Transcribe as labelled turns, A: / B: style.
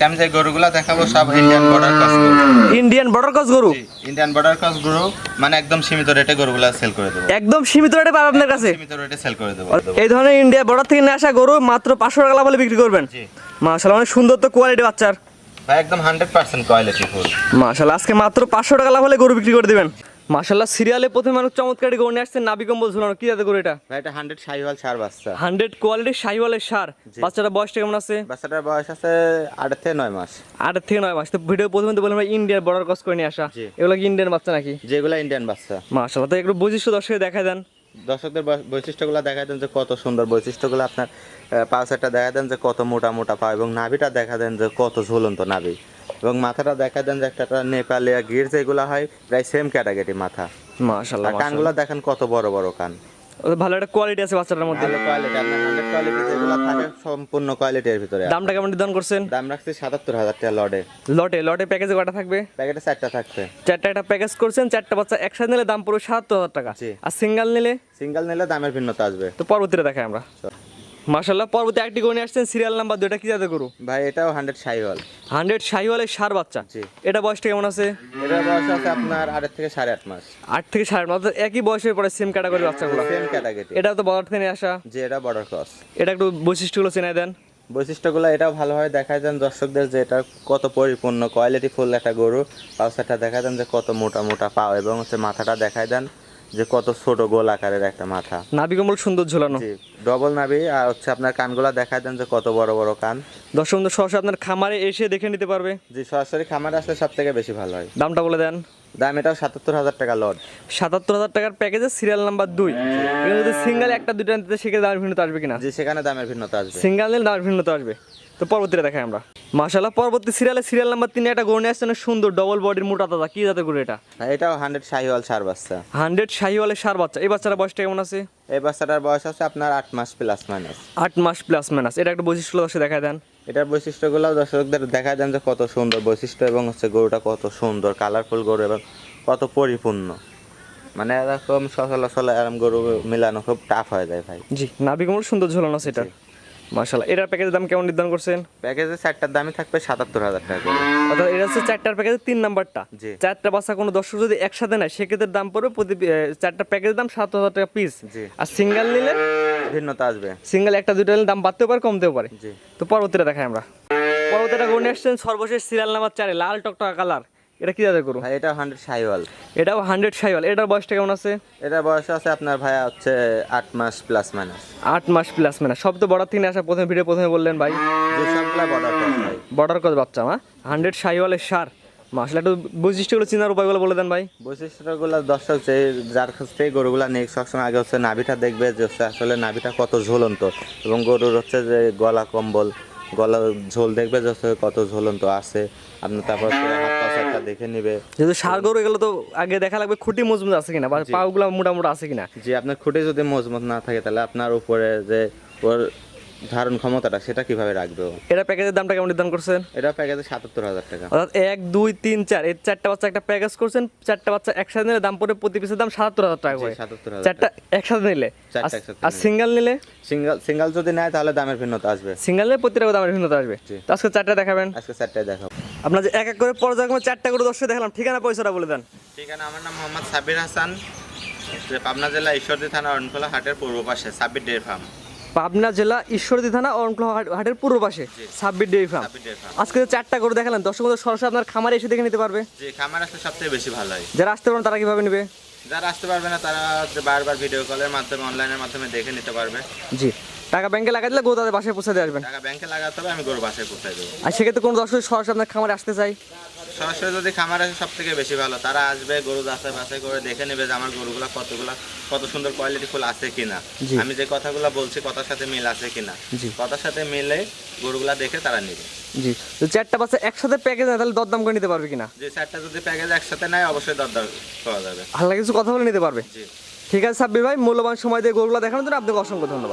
A: আজকে আমি যে গরুগুলা দেখাবো সব ইন্ডিয়ান বর্ডার ক্রস গরু।
B: ইন্ডিয়ান বর্ডার ক্রস গরু?
A: ইন্ডিয়ান বর্ডার ক্রস গরু মানে একদম সীমিত রেটে গরুগুলা সেল করে দেবো।
B: একদম সীমিত রেটে পাবে আপনার কাছে?
A: সীমিত রেটে সেল করে দেবো।
B: এই ধরনের ইন্ডিয়া বর্ডার থেকে নিয়ে আসা গরু মাত্র পাঁচশো টাকা বলে বিক্রি করবেন। অনেক সুন্দর তো কোয়ালিটি বাচ্চার।
A: ভাই একদম হান্ড্রেড পার্সেন্ট কোয়ালিটি ফুল।
B: মাশাল্লাহ আজকে মাত্র পাঁচশো টাকা লাভ হলে গরু বিক্রি করে দিবেন। মাশাল্লাহ সিরিয়ালে প্রথমে মানুষ চমৎকার গরু নিয়ে আসছেন নাবি কম্বল ঝুলানো কি যাতে গরু এটা?
A: ভাই এটা হান্ড্রেড সাইওয়াল সার বাচ্চা।
B: হান্ড্রেড কোয়ালিটির শাহিওয়ালের সার। বাচ্চাটা বয়সটা কেমন আছে?
A: বাচ্চাটার বয়স আছে আট থেকে নয় মাস।
B: আট থেকে নয় মাস। তো ভিডিও প্রথমে তো বললাম ইন্ডিয়ার বর্ডার ক্রস করে নিয়ে আসা। এগুলো কি ইন্ডিয়ান বাচ্চা নাকি?
A: যেগুলো ইন্ডিয়ান বাচ্চা।
B: মাশাল্লাহ তো একটু বৈশিষ্ট্য দর্শকে দেখা দেন।
A: দর্শকদের বৈশিষ্ট্যগুলো দেখা দেন যে কত সুন্দর বৈশিষ্ট্যগুলো আপনার পালসারটা দেখা দেন যে কত মোটা মোটা পা এবং নাভিটা দেখা দেন যে কত ঝুলন্ত নাভি। এবং মাথাটা দেখা দেন যে একটা নেপালিয়া গির যেগুলো হয় প্রায় সেম ক্যাটাগরি মাথা।
B: মাশাল্লাহ
A: আর কানগুলো দেখেন কত বড় বড় কান।
B: ভালো একটা কোয়ালিটি আছে বাচ্চাটার মধ্যে।
A: ভালো কোয়ালিটি আপনার হান্ড্রেড কোয়ালিটি যেগুলো থাকে সম্পূর্ণ কোয়ালিটির ভিতরে
B: দামটা কেমন নির্ধারণ করছেন?
A: দাম রাখছি সাতাত্তর হাজার টাকা লটে।
B: লটে লটে প্যাকেজে কটা থাকবে?
A: প্যাকেটে চারটা থাকবে
B: চারটা একটা প্যাকেজ করছেন চারটা বাচ্চা একসাথে নিলে দাম পড়বে সাতাত্তর হাজার টাকা। আর সিঙ্গেল নিলে?
A: সিঙ্গেল নিলে দামের ভিন্নতা আসবে।
B: তো পরবর্তীতে দেখাই আমরা। মাশাল্লাহ পরবর্তী একটি গরু আসছেন সিরিয়াল নাম্বার দুইটা কি যাতে গরু?
A: ভাই এটাও হান্ড্রেড সাইওয়াল।
B: হান্ড্রেড শাহিওয়ালের সার বাচ্চা।
A: জি।
B: এটা বয়সটা কেমন আছে?
A: এটা বয়স আছে আপনার আটের থেকে সাড়ে আট মাস।
B: আট থেকে সাড়ে নয় অর্থাৎ একই বয়সের পরে সেম ক্যাটাগরি বাচ্চাগুলো
A: সেম ক্যাটাগরি
B: এটা তো বর্ডার থেকে আসা।
A: যে এটা বর্ডার ক্রস
B: এটা একটু বৈশিষ্ট্যগুলো চেনাই দেন।
A: বৈশিষ্ট্যগুলো এটাও ভালোভাবে দেখায় দেন দর্শকদের যে এটা কত পরিপূর্ণ কোয়ালিটি ফুল একটা গরু। পাউসারটা দেখায় দেন যে কত মোটা মোটা পাও এবং হচ্ছে মাথাটা দেখায় দেন। যে কত ছোট গোল আকারের একটা মাথা।
B: নাভি কম্বল সুন্দর ঝোলানো।
A: ডবল নাভি আর হচ্ছে আপনার কানগুলা দেখায় দেন যে কত বড় বড় কান।
B: দর্শক সরাসরি আপনার খামারে এসে দেখে নিতে পারবে।
A: জি সরাসরি খামারে আসলে সব থেকে বেশি ভালো হয়।
B: দামটা বলে দেন।
A: দাম এটাও সাতাত্তর হাজার টাকা লট
B: সাতাত্তর হাজার টাকার প্যাকেজে সিরিয়াল নাম্বার দুই। যদি সিঙ্গেল একটা দুইটা নিতে সেক্ষেত্রে দামের ভিন্নতা আসবে কিনা?
A: যে সেখানে দামের ভিন্নতা আসবে।
B: সিঙ্গেল নিলে দামের ভিন্নতা আসবে। তো পরবর্তীটা দেখাই আমরা। মাশাল্লাহ পরবর্তী সিরিয়ালে সিরিয়াল নাম্বার তিনে একটা গরু নিয়ে আসছে সুন্দর ডবল বডির মোটা দাদা কি যাতে গরু এটা?
A: আর এটাও হান্ড্রেড শাহিওয়াল সার বাচ্চা।
B: হান্ড্রেড শাহিওয়ালের সার বাচ্চা। এই বাচ্চারা বয়সটা কেমন আছে?
A: এই বাচ্চাটার বয়স আছে আপনার আট মাস প্লাস মাইনাস
B: আট মাস প্লাস মাইনাস এটা একটা বৈশিষ্ট্য দর্শক দেখা দেন।
A: এটার বৈশিষ্ট্যগুলো দর্শকদের দেখা দেন যে কত সুন্দর বৈশিষ্ট্য এবং হচ্ছে গরুটা কত সুন্দর কালারফুল গরু এবং কত পরিপূর্ণ। মানে এরকম সচলাচল এরকম গরু মিলানো খুব টাফ হয়ে যায় ভাই।
B: জি নাভিকমল সুন্দর ঝোলানো আছে এটা মাশাল্লাহ এটার প্যাকেজের দাম কেমন নির্ধারণ করছেন?
A: প্যাকেজের চারটার দামই থাকবে সাতাত্তর হাজার টাকা করে।
B: অর্থাৎ এটা হচ্ছে চারটার প্যাকেজের তিন নাম্বারটা।
A: জি।
B: চারটা বাচ্চা কোনো দর্শক যদি একসাথে নেয় সেক্ষেত্রে দাম পড়বে প্রতি চারটা প্যাকেজের দাম সাত হাজার টাকা পিস
A: জি।
B: আর সিঙ্গেল নিলে?
A: ভিন্নতা আসবে।
B: সিঙ্গেল একটা দুটো নিলে দাম বাড়তেও পারে কমতেও পারে।
A: জি।
B: তো পরবর্তীটা দেখাই আমরা। পরবর্তীটা গরু নিয়ে আসছেন সর্বশেষ সিরিয়াল নাম্বার চারে লাল টকটকা কালার এটা কি যাতে গরু?
A: ভাই এটা হান্ড্রেড সাইওয়াল।
B: এটাও হান্ড্রেড সাইওয়াল। এটার বয়সটা কেমন আছে?
A: এটা বয়স আছে আপনার ভাই হচ্ছে আট মাস প্লাস মাইনাস
B: আট মাস প্লাস মানে সব তো বর্ডার থেকে আসা প্রথমে ভিডিও প্রথমে বললেন ভাই।
A: যে সবগুলা বর্ডার ভাই।
B: বর্ডার কত বাচ্চা মা। হান্ড্রেড সাইওয়ালের সার। মাসলে একটু বৈশিষ্ট্যগুলো চিনার উপায়গুলো বলে দেন ভাই।
A: বৈশিষ্ট্যগুলো দর্শক যে যার কাছ থেকে গরুগুলা নেই সবসময় আগে হচ্ছে নাভিটা দেখবে যে হচ্ছে আসলে নাভিটা কত ঝুলন্ত। এবং গরুর হচ্ছে যে গলা কম্বল গলা ঝোল দেখবে যে কত ঝুলন্ত আছে। আপনি তারপর দেখে নেবে।
B: যদি সার গরু এগুলো তো আগে দেখা লাগবে খুঁটি মজবুত আছে কিনা বা পাগুলো মোটা মোটা আছে কিনা?
A: যে আপনার খুঁটি যদি মজবুত না থাকে তাহলে আপনার উপরে যে ওর ধারণ ক্ষমতাটা সেটা কীভাবে রাখবে ও?
B: এটা প্যাকেজের দামটা কেমন নির্ধারণ করছেন?
A: এটা প্যাকেজে সাতাত্তর হাজার টাকা।
B: অর্থাৎ এক দুই তিন চার এই চারটা বাচ্চা একটা প্যাকেজ করছেন চারটা বাচ্চা একসাথে নিলে দাম পড়ে প্রতি পিসের দাম সাতাত্তর হাজার টাকা করে।
A: সাতাত্তর হাজার
B: চারটা একসাথে নিলে? আর-। সিঙ্গেল নিলে?
A: সিঙ্গেল সিঙ্গেল যদি নেয় তাহলে দামের ভিন্নতা আসবে।
B: সিঙ্গেল নিলে প্রতিটা দামের ভিন্নতা আসবে। তো আজকে চারটা দেখাবেন।
A: আজকে চারটায় দেখাবো।
B: আপনার যে এক এক করে পর্যায়ক্রমে চারটা করে দর্শক দেখালাম। ঠিকানা পয়সাটা বলে দেন।
A: ঠিকানা আমার নাম মোহাম্মদ সাবির হাসান পাবনা জেলা ঈশ্বরদী থানা অরণখোলা হাটের পূর্ব পাশে সাবির ডেয়ারি ফার্ম।
B: পাবনা জেলা ঈশ্বরদী থানা অরণকুলা হাট- হাটের পূর্ব পাশে সাব্বির
A: ডেয়ারি ফার্ম।
B: আজকে তো চারটা করে দেখালেন দর্শক সরাসরি আপনার খামারে এসে দেখে নিতে পারবে।
A: যে খামার আসলে সবথেকে বেশি ভালো হয়।
B: যারা আসতে পারেন তারা কীভাবে নেবে?
A: যারা আসতে পারবে না তারা বারবার ভিডিও কলের মাধ্যমে অনলাইনের মাধ্যমে দেখে নিতে পারবে।
B: জি। টাকা ব্যাংকে লাগাই দিলে গো তাদের বাসায় পৌঁছে দিয়ে আসবেন।
A: টাকা ব্যাংকে লাগাতে হবে আমি গরু বাসায় পৌঁছাই দেবো।
B: আর সেক্ষেত্রে কোনো দর্শক সরাসরি আপনার খামারে আসতে চাই
A: সরাসরি যদি খামার আসে সব থেকে বেশি ভালো। তারা আসবে গরু যাচাই বাছাই করে দেখে নেবে যে আমার গরুগুলা কতগুলা কত সুন্দর কোয়ালিটি ফুল আছে কিনা। আমি যে কথাগুলো বলছি কথার সাথে মিল আছে কিনা। কথার সাথে মিলে গরুগুলা দেখে তারা নেবে।
B: জি। তো চারটা বাচ্চা একসাথে প্যাকেজ নেয় তাহলে দরদাম করে নিতে পারবে কিনা?
A: যে চারটা যদি প্যাকেজ একসাথে নেয় অবশ্যই দরদার পাওয়া যাবে।
B: হালকা কিছু কথা বলে নিতে পারবে?
A: জি।
B: ঠিক আছে সাব্বির ভাই মূল্যবান সময় দিয়ে গরুগুলো দেখানোর জন্য আপনাকে অসংখ্য ধন্যবাদ।